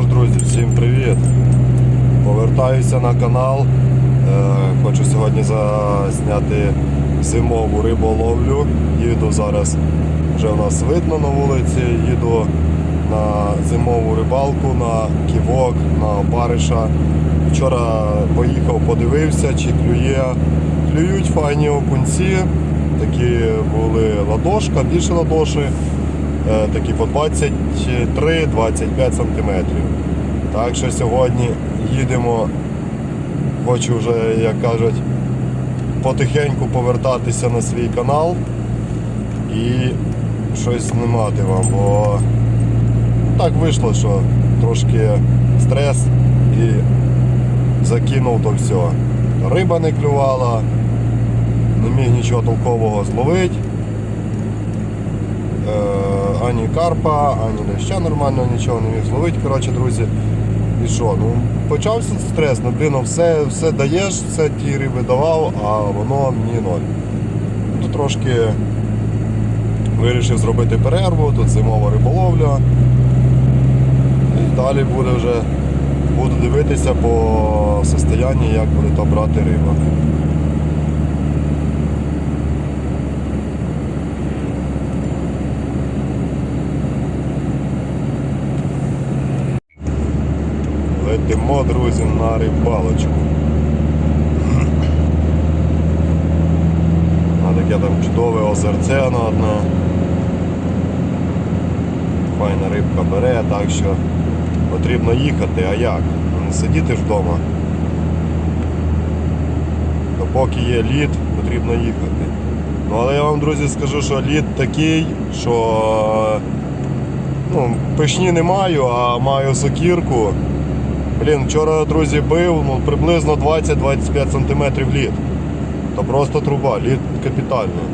що ж, друзі, всім привіт! Повертаюся на канал. Е, Хочу сьогодні засняти зимову риболовлю. Їду зараз, вже в нас видно на вулиці, їду на зимову рибалку, на ківок, на опариша. Вчора поїхав, подивився, чи клює. Клюють файні окунці. Такі були ладошка, більше ладоші. Е, такі по 23-25 сантиметрів. Так що сьогодні їдемо, хочу вже, як кажуть, потихеньку повертатися на свій канал і щось знімати вам, бо так вийшло, що трошки стрес і закинув то все. Риба не клювала, не міг нічого толкового зловити. Ані карпа, ані ляща нормально нічого не міг зловити. Коротше, друзі. І що? Ну, почався стрес, ну блін, ну, все, все даєш, все ті риби давав, а воно мені ноль. Ну, трошки вирішив зробити перерву, тут зимова риболовля. І далі буде вже буду дивитися по состоянні, як буде там брати риба. Летимо, друзі, на рибалочку. А таке там чудове озерце на одне. Файна рибка бере, так що потрібно їхати, а як? Не сидіти ж вдома. То поки є лід, потрібно їхати. Ну але я вам, друзі, скажу, що лід такий, що ну, пишні не маю, а маю сокірку. Блін, вчора, друзі, бив ну, приблизно 20-25 см лід. То просто труба, лід капітальний.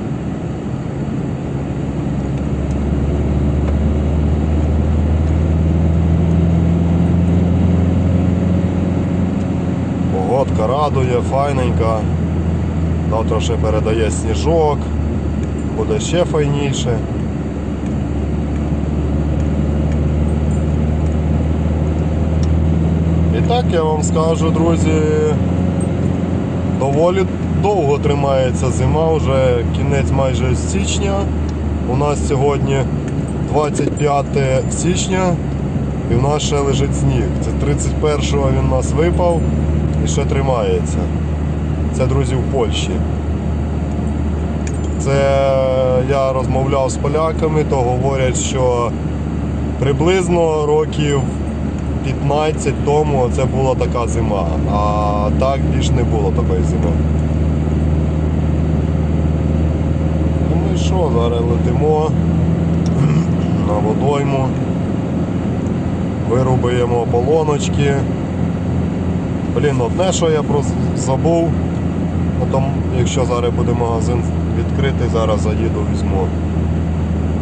Погодка радує, файненька. Завтра ще передає сніжок, буде ще файніше. Так я вам скажу, друзі, доволі довго тримається зима, вже кінець майже січня. У нас сьогодні 25 січня і в нас ще лежить сніг. Це 31-го він у нас випав і ще тримається. Це, друзі, в Польщі. Це я розмовляв з поляками, то говорять, що приблизно років 15 тому це була така зима, а так більш не було такої зими. Ну ми що, зараз летимо на водойму, вирубуємо полоночки. Блін, одне, що я просто забув, потім, якщо зараз буде магазин відкритий, зараз заїду, візьму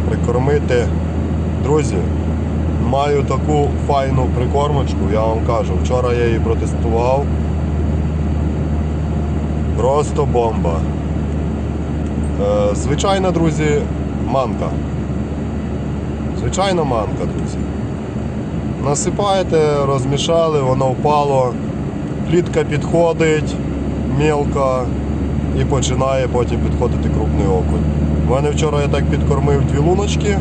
прикормити. Друзі, маю таку файну прикормочку, я вам кажу. Вчора я її протестував. Просто бомба. Е, звичайна, друзі, манка. Звичайна манка, друзі. Насипаєте, розмішали, воно впало, плітка підходить, мілка і починає потім підходити крупний окунь. У мене вчора я так підкормив дві луночки.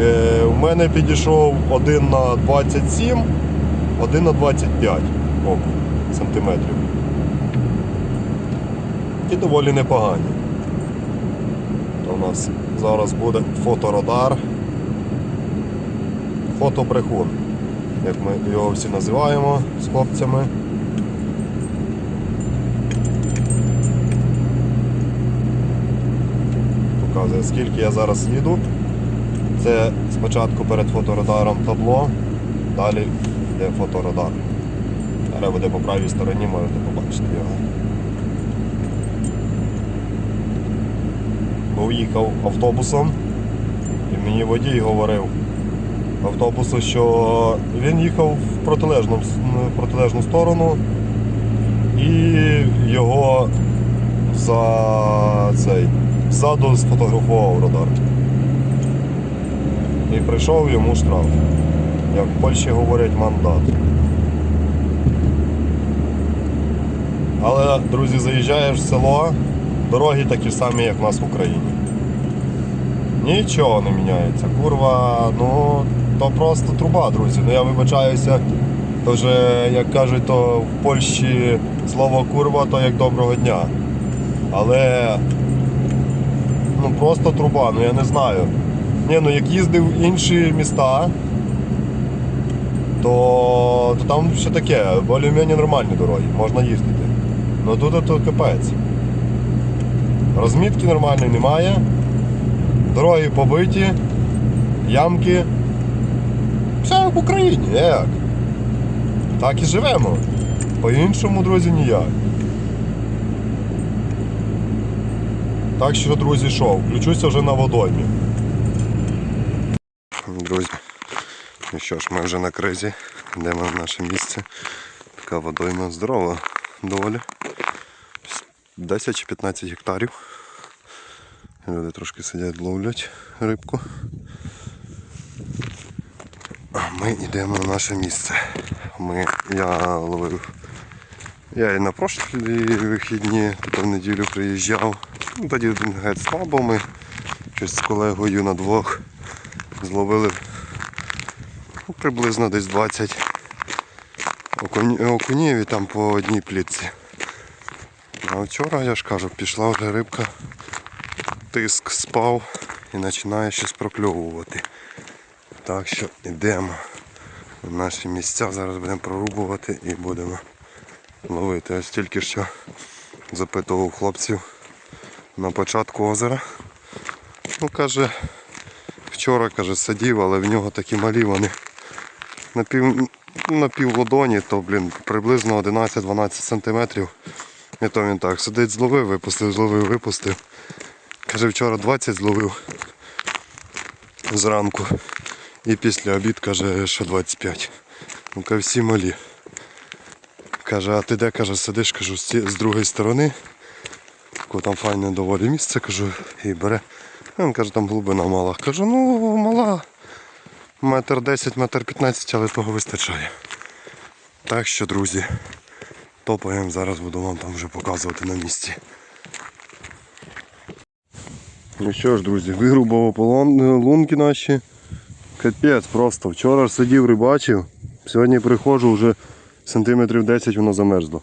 Е, У мене підійшов один на 27, один на 25 окунь, сантиметрів. І доволі непогані. То у нас зараз буде фоторадар. Фотобрехун, як ми його всі називаємо з хлопцями. Показує, скільки я зараз їду. Це спочатку перед фоторадаром табло, далі йде фоторадар. Зараз буде по правій стороні, можете побачити його. Бо їхав автобусом і мені водій говорив автобусу, що він їхав в протилежну, в протилежну сторону і його за цей ззаду сфотографував радар. І прийшов йому штраф. Як в Польщі говорять мандат. Але, друзі, заїжджаєш в село, дороги такі самі, як в нас в Україні. Нічого не міняється. Курва, ну то просто труба, друзі. Ну я вибачаюся. То вже, як кажуть, то в Польщі слово курва, то як доброго дня. Але ну просто труба, ну я не знаю. Ні, ну як їздив в інші міста, то, то там ще таке, більш-менш нормальні дороги, можна їздити. Ну тут то капець. Розмітки нормальної немає. Дороги побиті, ямки. Все як в Україні, як? Так і живемо. По-іншому, друзі, ніяк. Так що, друзі, що, включуся вже на водоймі. Друзі, ну що ж, ми вже на кризі, йдемо в наше місце. Така водойма здорова доволі. 10 чи 15 гектарів. Люди трошки сидять, ловлять рибку. А ми йдемо в наше місце. Ми, я ловив. Я і на прошлі вихідні, тут в неділю приїжджав. Ну, Тоді геть слабо ми щось з колегою на двох зловили ну, приблизно десь 20 окунь- окунів і там по одній плітці. А вчора, я ж кажу, пішла вже рибка, тиск спав і починає щось прокльовувати. Так що йдемо в наші місця, зараз будемо прорубувати і будемо ловити. Ось тільки що запитував хлопців на початку озера. Ну, каже, вчора каже, сидів, але в нього такі малі вони на пів, на пів ладоні, то блін, приблизно 11-12 сантиметрів. І то він так сидить, зловив, випустив, зловив, випустив. Каже, вчора 20 зловив зранку. І після обід каже, що 25. Ну каже, всі малі. Каже, а ти де каже, сидиш, кажу, з, другої сторони. Там файне доволі місце, кажу, і бере. Він каже, там глибина мала. Кажу, ну мала. Метр 10, метр 15, але того вистачає. Так що, друзі, топаємо, зараз буду вам там вже показувати на місці. Ну що ж, друзі, вирубав полон, лунки наші. Капець просто. Вчора ж сидів, рибачив, сьогодні приходжу вже сантиметрів 10 воно замерзло.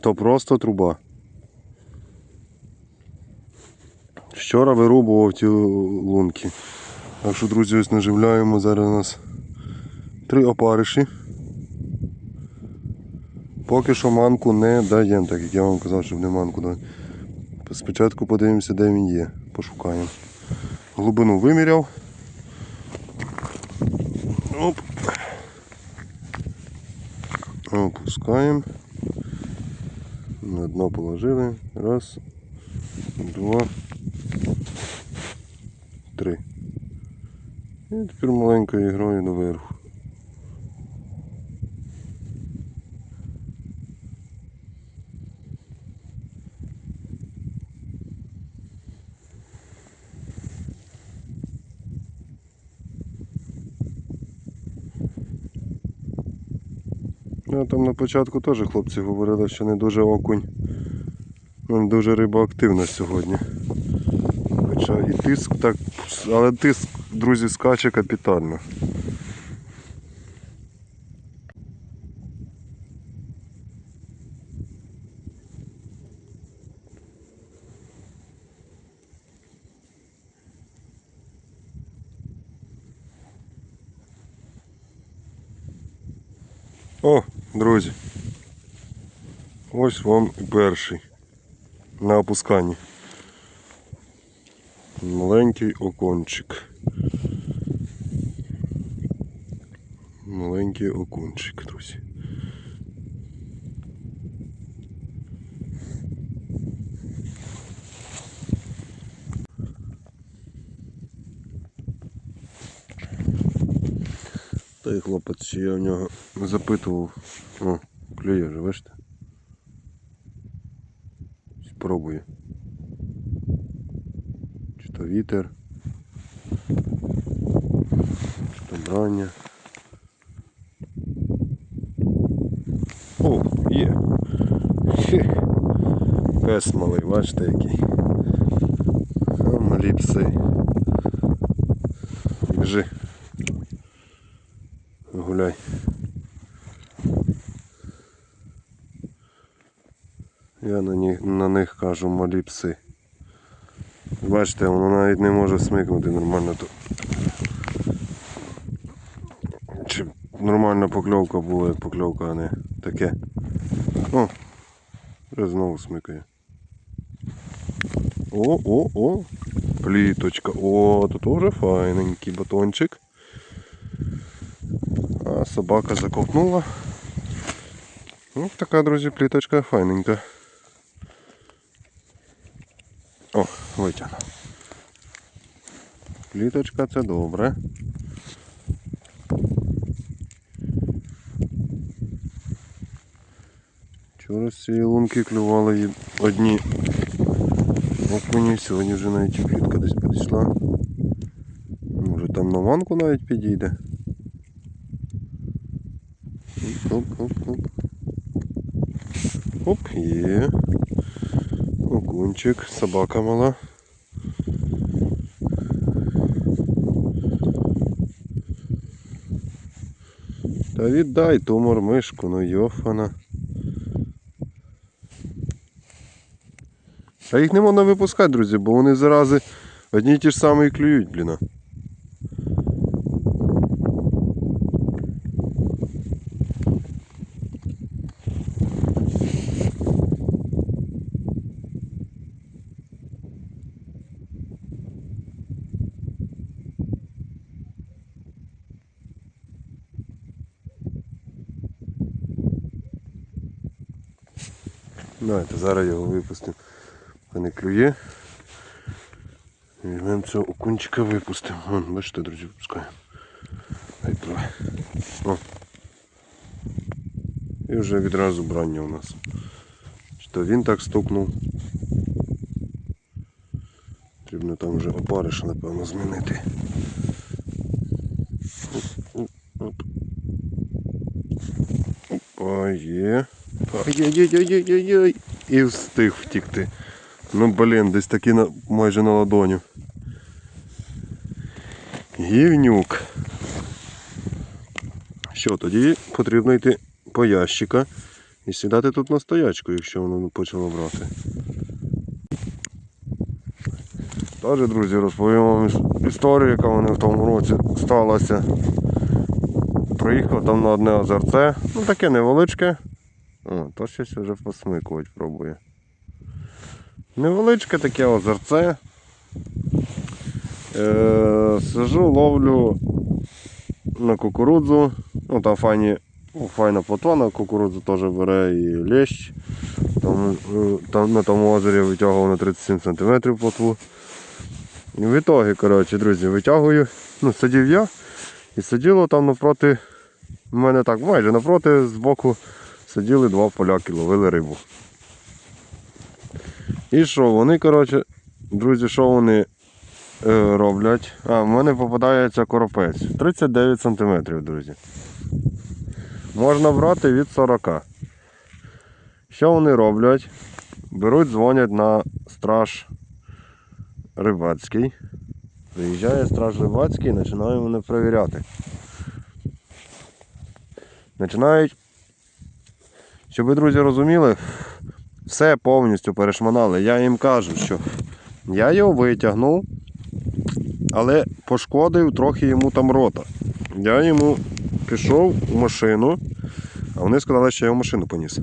То просто труба. Вчора вирубував ті лунки. Так що, друзі, ось наживляємо. Зараз у нас три опариші. Поки що манку не даємо, так як я вам казав, щоб не манку дати. Спочатку подивимося, де він є. Пошукаємо. Глибину виміряв. Оп. Опускаємо. На дно положили. Раз, два, три. І тепер маленькою ігрою доверху. Ну, там на початку теж хлопці говорили, що не дуже окунь. Ну, не дуже риба активна сьогодні. Хоча і тиск так, але тиск, друзі, скаче капітально. О, друзі. Ось вам і перший на опусканні. Маленький окончик. Маленький окунчик, друзі. Той хлопець, я в нього запитував. О, клює вже, бачите? Спробує вітер, добрання. О, є. Хі. Пес малий, бачите який. А малі пси. Біжи. Гуляй. Я на них, на них кажу малі пси. Бачите, воно навіть не може смикнути нормально тут. Чи нормальна покльовка була, покльовка, а не таке. О, вже знову смикає. О, о, о! Пліточка. О, тут вже файненький батончик. А собака закопнула. Ось така, друзі, пліточка файненька. О, витягну. Пліточка це добре. Вчора з цієї лунки клювали ї- одні окуні, сьогодні вже навіть і плітка десь підійшла. Може там на манку навіть підійде. Оп, оп, оп. Оп, є. Окунчик, собака мала. Віддай ту мормишку, ну йофана. А їх не можна випускати, друзі, бо вони зарази одні й ті ж самі клюють, бліна. Давайте зараз його випустимо. Не клює. Візьмемо цього окунчика випустимо. Вон, бачите, друзі, випускаємо. Хай пливе. О. І вже відразу брання у нас. Що він так стукнув. Потрібно там вже опариша, напевно, змінити. Оп, оп, оп. Ой, є. Ой-ой-ой-ой-ой-ой. І встиг втікти. Ну блін, десь таки на, майже на ладоню. Гівнюк. Що, тоді потрібно йти по ящика і сідати тут на стоячку, якщо воно почало брати. Тож, друзі, розповім вам історію, яка в мене в тому році сталася. Приїхав там на одне озерце, ну таке невеличке. О, то щось вже посмикувати пробує. Невеличке таке озерце. Е, сижу, ловлю на кукурудзу. Ну там файні, файна плотва кукурудзу теж бере і лещ. Там, е, там на тому озері витягував на 37 см плотву. В ітогі, коротше, друзі, витягую. Ну, сидів я і сиділо там навпроти. У мене так майже навпроти збоку сиділи два поляки, ловили рибу. І що, вони, коротше, друзі, що вони е, роблять? А, в мене попадається коропець. 39 см, друзі. Можна брати від 40. Що вони роблять? Беруть, дзвонять на страж рибацький. Приїжджає страж рибацький і починає мене перевіряти. Починають, щоб ви, друзі, розуміли, все повністю перешманали. Я їм кажу, що я його витягнув, але пошкодив трохи йому там рота. Я йому пішов у машину, а вони сказали, що я в машину поніс.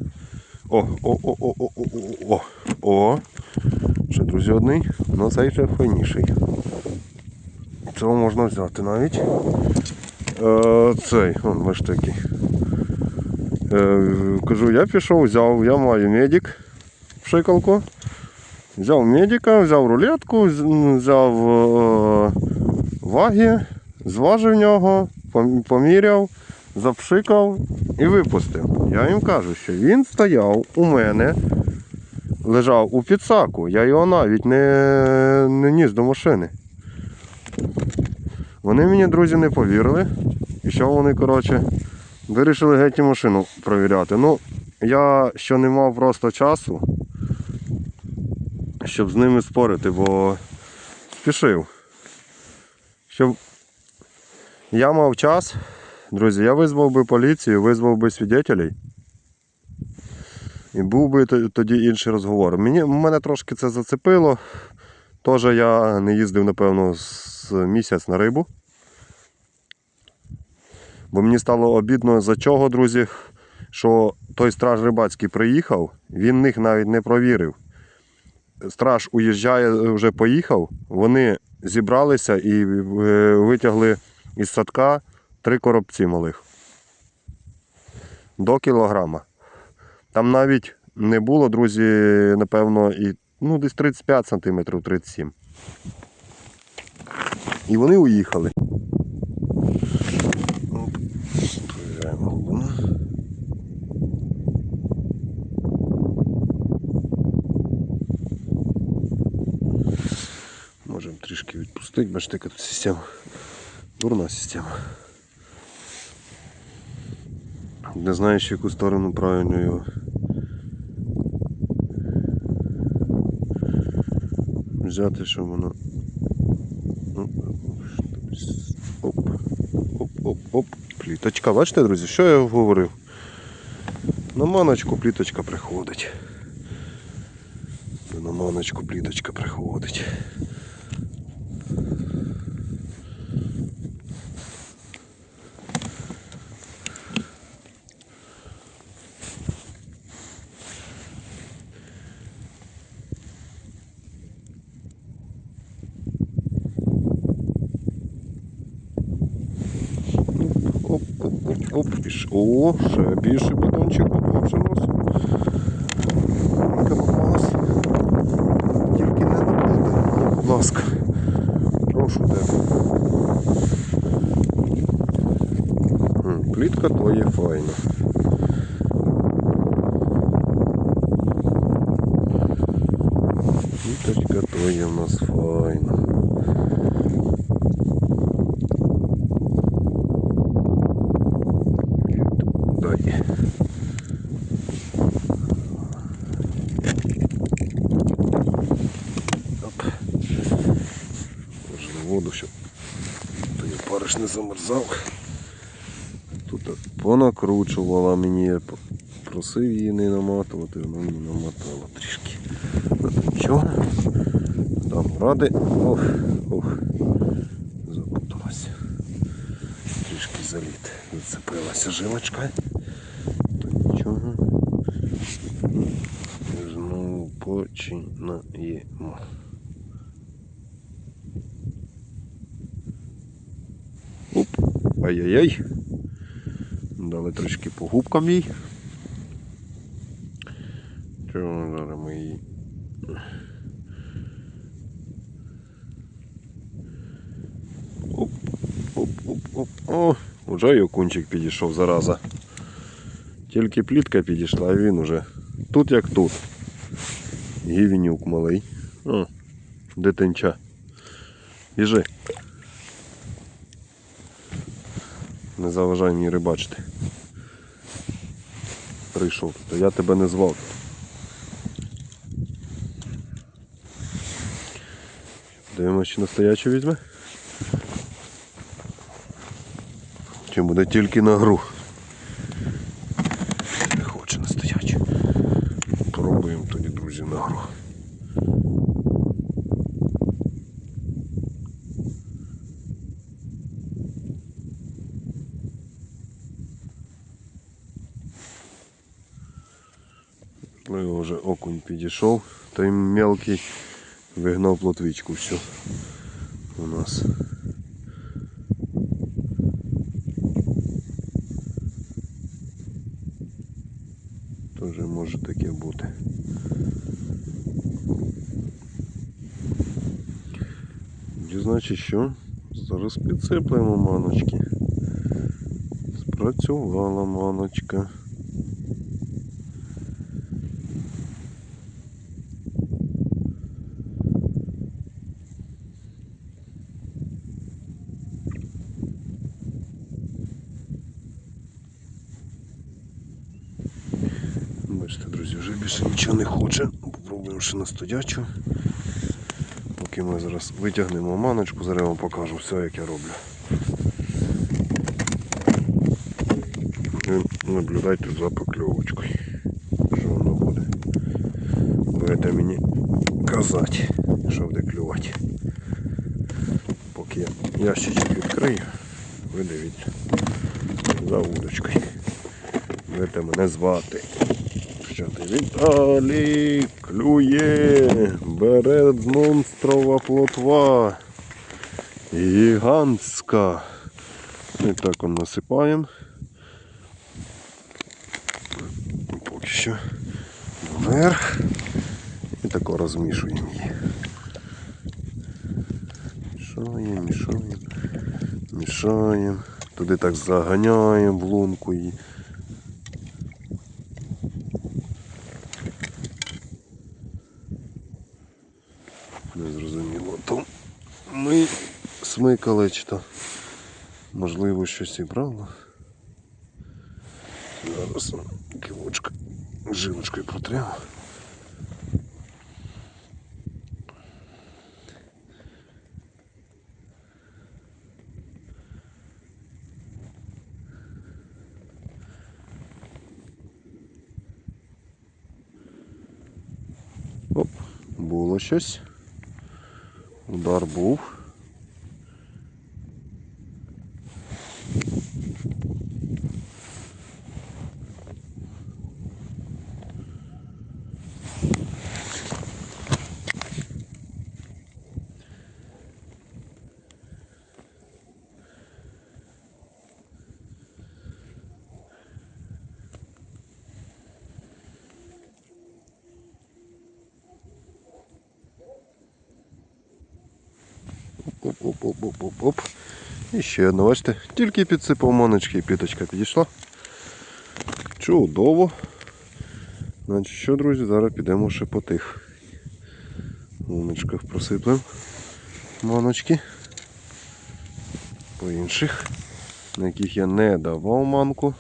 О, о, о, о, о, о, о, о, о. Ще, друзі, одний, ну цей ще файніший. Цього можна взяти навіть. Е, цей, вон, бачите який. Е, кажу, я пішов, взяв, я маю медик, пшикалку. Взяв медика, взяв рулетку, взяв е, ваги, зважив нього, поміряв, запшикав і випустив. Я їм кажу, що він стояв у мене, лежав у підсаку. Я його навіть не, не ніс до машини. Вони мені, друзі, не повірили. І що вони, коротше, вирішили геть і машину провіряти. Ну, я що не мав просто часу, щоб з ними спорити, бо спішив. Щоб я мав час, друзі, я визвав би поліцію, визвав би свідетелей. І був би тоді інший розговор. Мені, мене трошки це зацепило. Теж я не їздив, напевно, з місяць на рибу. Бо мені стало обідно за чого, друзі, що той страж рибацький приїхав, він них навіть не провірив. Страж уїжджає, вже поїхав, вони зібралися і е, витягли із садка три коробці малих. До кілограма. Там навіть не було, друзі, напевно, і ну, десь 35 сантиметрів, 37. І вони уїхали. Оп, Проїжджаємо. Можемо трішки відпустити, бачите, яка тут система. Дурна система. Не знаєш, в яку сторону правильно його. Взяти, щоб воно. Ну, Оп, оп, оп, оп. Пліточка. Бачите, друзі, що я говорив? На маночку пліточка приходить. На маночку пліточка приходить. Оп, оп, оп. О, ще більше бетончик попався вже нас. Попалась. Тільки не наплити. Ну, будь ласка. Прошу тебе. Плітка то є файна. Пліточка то є в нас файна. Дай. Оп. Положили воду, щоб той опариш не замерзав. Тут понакручувала мені, просив її не наматувати, вона мені намотала трішки. Ну, нічого. Дам ради. Ох, ох. Запуталася. Трішки заліт. Зацепилася жилочка. То нічого. Знову починаємо. Оп. Ай-яй-яй. Дали трішки по губкам їй. Чого зараз ми її. Оп, оп, оп, оп. О, уже й окунчик підійшов, зараза. Тільки плітка підійшла, а він уже тут як тут. Гівенюк малий. О, дитинча. Біжи. Не заважай мені рибачити. Прийшов, то я тебе не звав. Дивимося, чи настоячу візьме. Чи буде тільки на гру. Не хоче настоячи. Пробуємо тоді, друзі, на гру. Можливо, вже окунь підійшов, той мелкий вигнав плотвичку всю у нас. Теж може таке бути. Значить що? Зараз підсиплемо маночки. Спрацювала маночка. Бачите, друзі, вже більше нічого не хоче. Попробую Пробуємо ще на студячу. Поки ми зараз витягнемо маночку, зараз я вам покажу все, як я роблю. І наблюдайте за покльовочкою. Що воно буде. Будете мені казати, що буде клювати. Поки я ящичок відкрию, ви дивіться за удочкою. Будете мене звати. Що ти Віталій клює, бере монстрова плотва. Гігантська. І так он насипаємо. Поки що вверх. І тако розмішуємо її. Мішаємо, мішаємо, мішаємо. Туди так заганяємо в лунку її. Не зрозуміло. То ми смикали чи то можливо щось і брало. Зараз кілочка жилочкою протремо. Оп, було щось. Удар був. Оп-оп-оп-оп-оп-оп. І ще одна, бачите, тільки підсипав маночки і піточка підійшла. Чудово. Значить що, друзі, зараз підемо ще по тих луночках просиплемо маночки. По інших, на яких я не давав манку.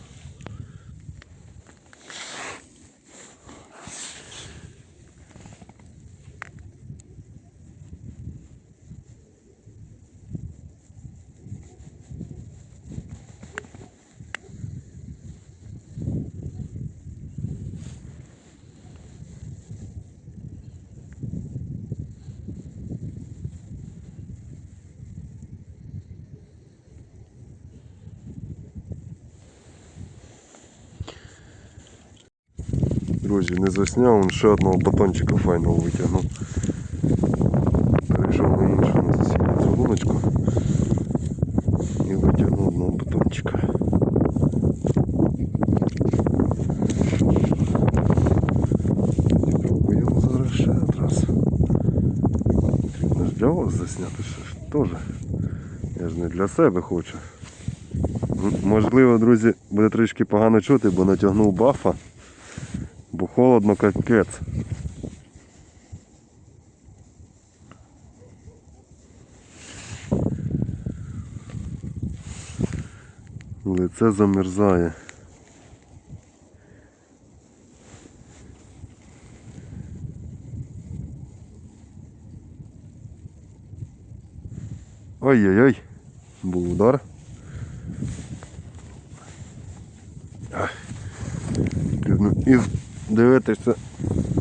Друзі, не засняв, он ще одного батончика файного витягнув. Перейшов на іншу цю луночку і витягнув одного батончика. Пробуємо зараз ще раз. Потрібно ж для вас засняти ще ж теж. Я ж не для себе хочу. Можливо, друзі, буде трішки погано чути, бо натягнув бафа. Холодно капець. Лице замерзає. Ой-ой-ой, був удар. І дивитися,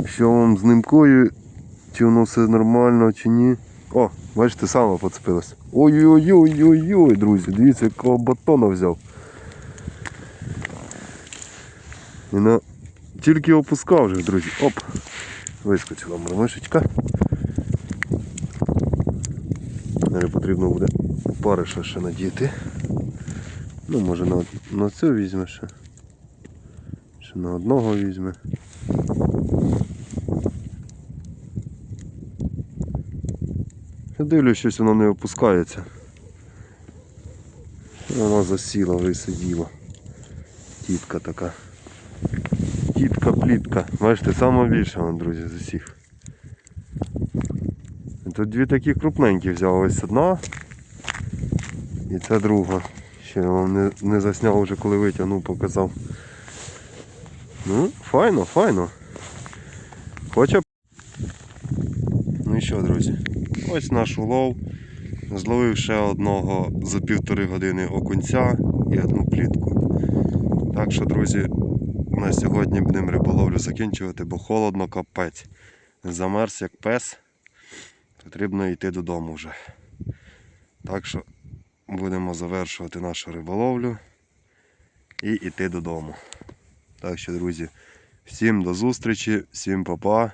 що вам з нимкою, чи воно все нормально, чи ні. О, бачите, саме поцепилось. Ой-ой-ой-ой-ой, друзі, дивіться, якого батона взяв. І на... Тільки опускав вже, друзі. Оп! Вискочила мормишечка. Зараз потрібно буде париша ще надіти. Ну, може на, на цю візьме ще. Ще на одного візьме. Я дивлюсь, щось воно не опускається. Вона засіла, вже й сиділа. Тітка така. Тітка плітка. Бачите, саме більше вон, друзі, з усіх. Тут дві такі крупненькі взяв. Ось одна. І ця друга. Ще я вам не, не засняв вже коли витягнув, показав. Ну, файно, файно. Хоча що, друзі, ось наш улов. Зловив ще одного за півтори години окунця і одну плітку. Так що, друзі, на сьогодні будемо риболовлю закінчувати, бо холодно капець. Замерз як пес. Потрібно йти додому вже. Так що будемо завершувати нашу риболовлю і йти додому. Так що, друзі, всім до зустрічі, всім па-па.